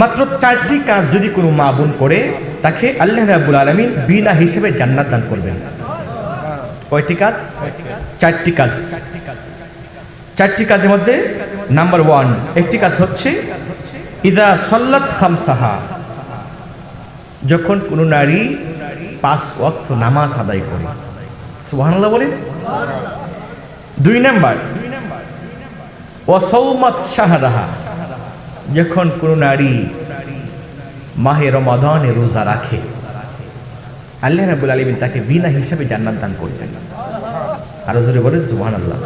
মাত্র চারটি কাজ যদি কোনো মা বোন করে, তাকে আল্লাহ রাবুল আলমিন বিনা হিসেবে জান্নাত দান করবেন। কয়টি কাজ? চারটি কাজ। চারটি কাজের মধ্যে নাম্বার ওয়ান, একটি কাজ হচ্ছে, ইদা সল্লাত খামসাহা, যখন কোনো নারী পাঁচ ওয়াক্ত নামাজ আদায় করে। সুবহানাল্লাহ বলে দুই নাম্বার অসৌমত শাহরাহা যখন কোনো নারী মাহে রমাদানে রোজা রাখে, আল্লাহ রাবুল আলমিন তাকে বিনা হিসাবে জান্নাত দান করবেন আরও জোরে বলেন, সুবহানাল্লাহ।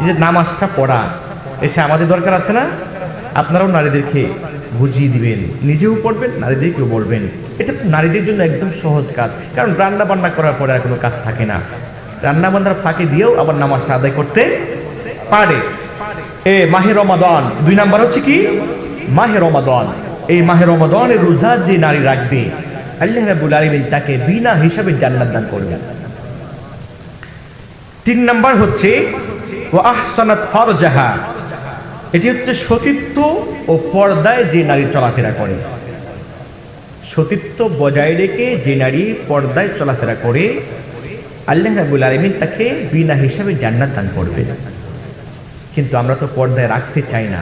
এই যে নামাজটা পড়া, এসে আমাদের দরকার আছে না? আপনারাও নারীদেরকে বুঝিয়ে দিবেন, নিজেও পড়বেন, নারীদেরকেও বলবেন। এটা নারীদের জন্য একদম সহজ কাজ, কারণ রান্না বান্না করার পরে আর কোনো কাজ থাকে না। রান্না বান্নার ফাঁকে দিয়েও আবার নামাজটা আদায় করতে পারে। এ মাহে রমাদান, দুই নাম্বার হচ্ছে কি? মাহে রমাদান। এই মাহে রমাদানের রোজা যে নারী রাখবে, আল্লাহ রাব্বুল আলামিন তাকে বিনা হিসাবে জান্নাত দান করবেন তিন নাম্বার হচ্ছে ও আহসানাত ফারজাহা। এটি হচ্ছে সতীত্ব ও পর্দায় যে নারী চলাফেরা করে। সতীত্ব বজায় রেখে যে নারী পর্দায় চলাফেরা করে, আল্লাহ রাবুল আলমিন তাকে বিনা হিসাবে জান্নাত দান করবে। কিন্তু আমরা তো পর্দায় রাখতে চাই না।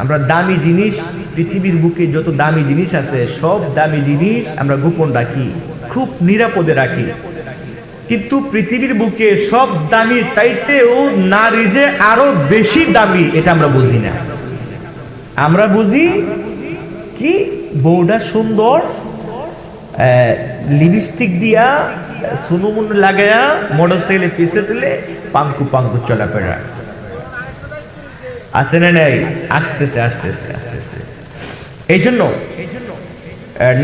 আমরা দামি জিনিস, পৃথিবীর বুকে যত দামি জিনিস আছে, সব দামি জিনিস আমরা গোপন রাখি, খুব নিরাপদে রাখি। কিন্তু পৃথিবীর বুকে সব দামি চাইতেও নারী যে আরও বেশি দামি, এটা আমরা বুঝি না। আমরা বুঝি কি? বউটা সুন্দর লিপস্টিক দিয়া, সুনুমুন লাগায়া মোটর সাইকেলে পিছে তুলে, পাঙ্কু পাঙ্কু চলাফেরা। আসে না নাই? আসতেছে আসতেছে আসতেছে। এই জন্য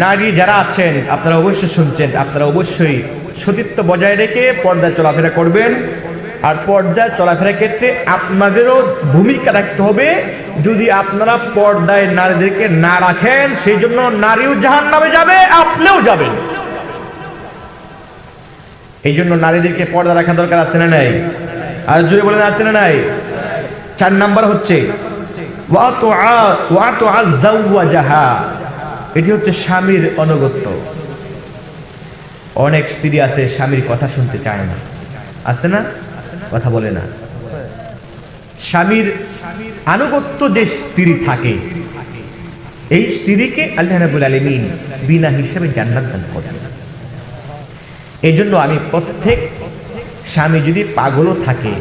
নারী যারা আছেন, আপনারা অবশ্যই শুনছেন, আপনারা অবশ্যই সতীত্ব বজায় রেখে পর্দায় চলাফেরা করবেন। আর পর্দায় চলাফেরার ক্ষেত্রে আপনাদেরও ভূমিকা রাখতে হবে। যদি আপনারা পর্দায় নারীদেরকে না রাখেন সেই জন্য নারীও জাহান নামে যাবে, আপনিও যাবেন। এই জন্য নারীদেরকে পর্দা রাখা দরকার আছে না নাই? আর জুড়ে বলেন, আছে না নাই? চার নাম্বার হচ্ছে। এটি হচ্ছে স্বামীর অনুগত্য। অনেক স্ত্রী আছে, স্বামীর কথা শুনতে চায় না। আছে না? কথা বলে না। স্বামীর আনুগত্য যে স্ত্রী থাকে, এই স্ত্রীকে আল্লাহ রাবুল আলমিন বিনা হিসেবে জান্নাত দান করেন এই জন্য আমি প্রত্যেক স্বামী যদি পাগলও থাকে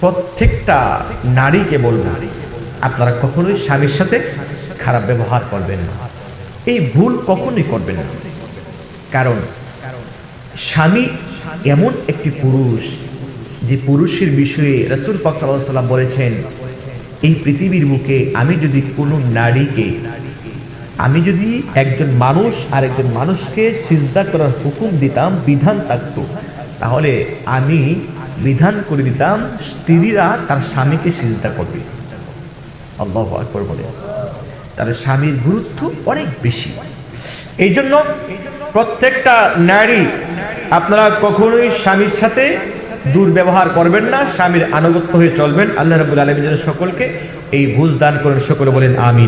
প্রত্যেকটা নারীকে বলব, আপনারা কখনোই স্বামীর সাথে খারাপ ব্যবহার করবেন না। এই ভুল কখনোই করবেন না। কারণ স্বামী এমন একটি পুরুষ যে পুরুষের বিষয়ে রসুল পাক সাল্লাম বলেছেন, এই পৃথিবীর বুকে আমি যদি কোনো নারীকে, আমি যদি একজন মানুষ আর একজন মানুষকে সিজদা করার হুকুম দিতাম, বিধান থাকতো, তাহলে আমি বিধান করে দিতাম, স্ত্রীরা তার স্বামীকে সিজদা করবে। আল্লাহ আকবর বলে। তার স্বামীর গুরুত্ব অনেক বেশি। এই জন্য প্রত্যেকটা নারী আপনারা কখনোই স্বামীর সাথে দুর্ব্যবহার করবেন না, স্বামীর আনুগত্য হয়ে চলবেন। আল্লাহ রাবুল আলমী যেন সকলকে এই বুঝ দান করেন, সকলে বলেন আমিন।